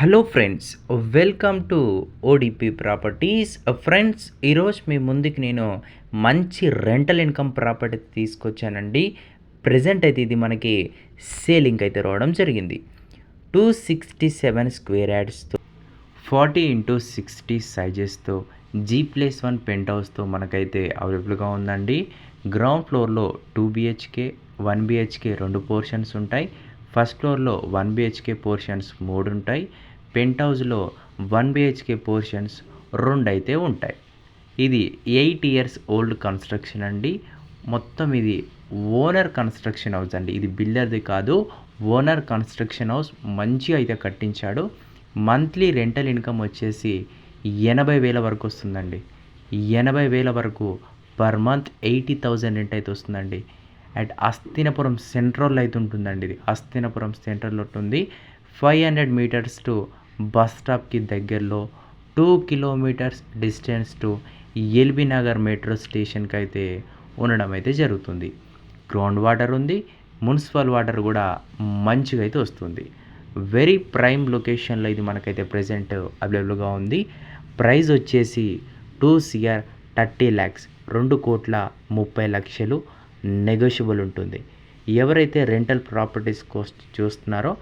Hello friends welcome to ODP properties friends ఈరోజు మీ ముందుకి నేను మంచి రెంటల్ ఇన్కమ్ ప్రాపర్టీ తీసుకొచ్చానండి. ప్రజెంట్ అయితే ఇది మనకి సేలింగ్ అయితే రావడం జరిగింది. టూ సిక్స్టీ సెవెన్ స్క్వేర్ యాడ్స్తో ఫార్టీ ఇంటూ సిక్స్టీ సైజెస్తో జీ ప్లస్ వన్ పెంట్ హౌస్తో మనకైతే అవైలబుల్గా ఉందండి. గ్రౌండ్ ఫ్లోర్లో టూ బిహెచ్కే వన్ బిహెచ్కే రెండు పోర్షన్స్ ఉంటాయి. ఫస్ట్ ఫ్లోర్లో వన్ బిహెచ్కే పోర్షన్స్ మూడు ఉంటాయి పెంట్ హౌస్లో వన్ బిహెచ్కే పోర్షన్స్ రెండు అయితే ఉంటాయి. ఇది ఎయిట్ ఇయర్స్ ఓల్డ్ కన్స్ట్రక్షన్ అండి. మొత్తం ఇది ఓనర్ కన్స్ట్రక్షన్ హౌస్ అండి. ఇది బిల్డర్ది కాదు ఓనర్ కన్స్ట్రక్షన్ హౌస్ మంచిగా అయితే కట్టించాడు. మంత్లీ రెంటల్ ఇన్కమ్ వచ్చేసి ఎనభై వేల వరకు వస్తుందండి. ఎనభై వేల వరకు per month eighty thousand rent అయితే వస్తుందండి. అట్ అస్తినపురం సెంట్రల్ అయితే ఉంటుందండి ఇది. అస్తినపురం సెంట్రల్ ఉంటుంది five hundred metres to bus స్టాప్కి దగ్గరలో two kilometres distance to LB Nagar metro స్టేషన్కి అయితే ఉండడం అయితే జరుగుతుంది. గ్రౌండ్ వాటర్ ఉంది. మున్సిపల్ వాటర్ కూడా మంచిగా అయితే వస్తుంది. వెరీ ప్రైమ్ లొకేషన్లో ఇది మనకైతే ప్రజెంట్ అవైలబుల్గా ఉంది. ప్రైస్ వచ్చేసి టూ సిఆర్ థర్టీ ల్యాక్స్ రెండు కోట్ల ముప్పై లక్షలు. నెగోషియబుల్ ఉంటుంది. ఎవరైతే రెంటల్ ప్రాపర్టీస్ కోస్ట్ చూస్తున్నారో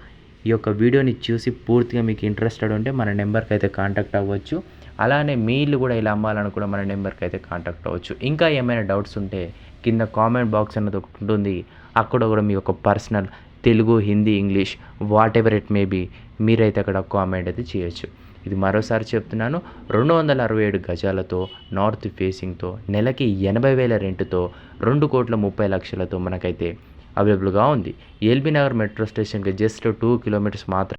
ఈ యొక్క వీడియోని చూసి పూర్తిగా మీకు ఇంట్రెస్టెడ్ ఉంటే మన నెంబర్కి అయితే కాంటాక్ట్ అవ్వచ్చు. అలానే మీ ఇల్లు కూడా ఇలా అమ్మాలని కూడా మన నెంబర్కి అయితే కాంటాక్ట్ అవ్వచ్చు. ఇంకా ఏమైనా డౌట్స్ ఉంటే కింద కామెంట్ బాక్స్ అన్నది ఒకటి ఉంటుంది. అక్కడ కూడా మీ యొక్క personal Telugu Hindi English whatever it may be మీరైతే అక్కడ కామెంట్ అయితే చేయొచ్చు. ఇది మరోసారి చెప్తున్నాను. రెండు వందల అరవై ఏడు గజాలతో నార్త్ ఫేసింగ్తో నెలకి ఎనభై వేల రెంట్తో రెండు కోట్ల ముప్పై లక్షలతో మనకైతే అవైలబుల్గా ఉంది. ఎల్బీ నగర్ మెట్రో స్టేషన్కి జస్ట్ టూ కిలోమీటర్స్ మాత్రం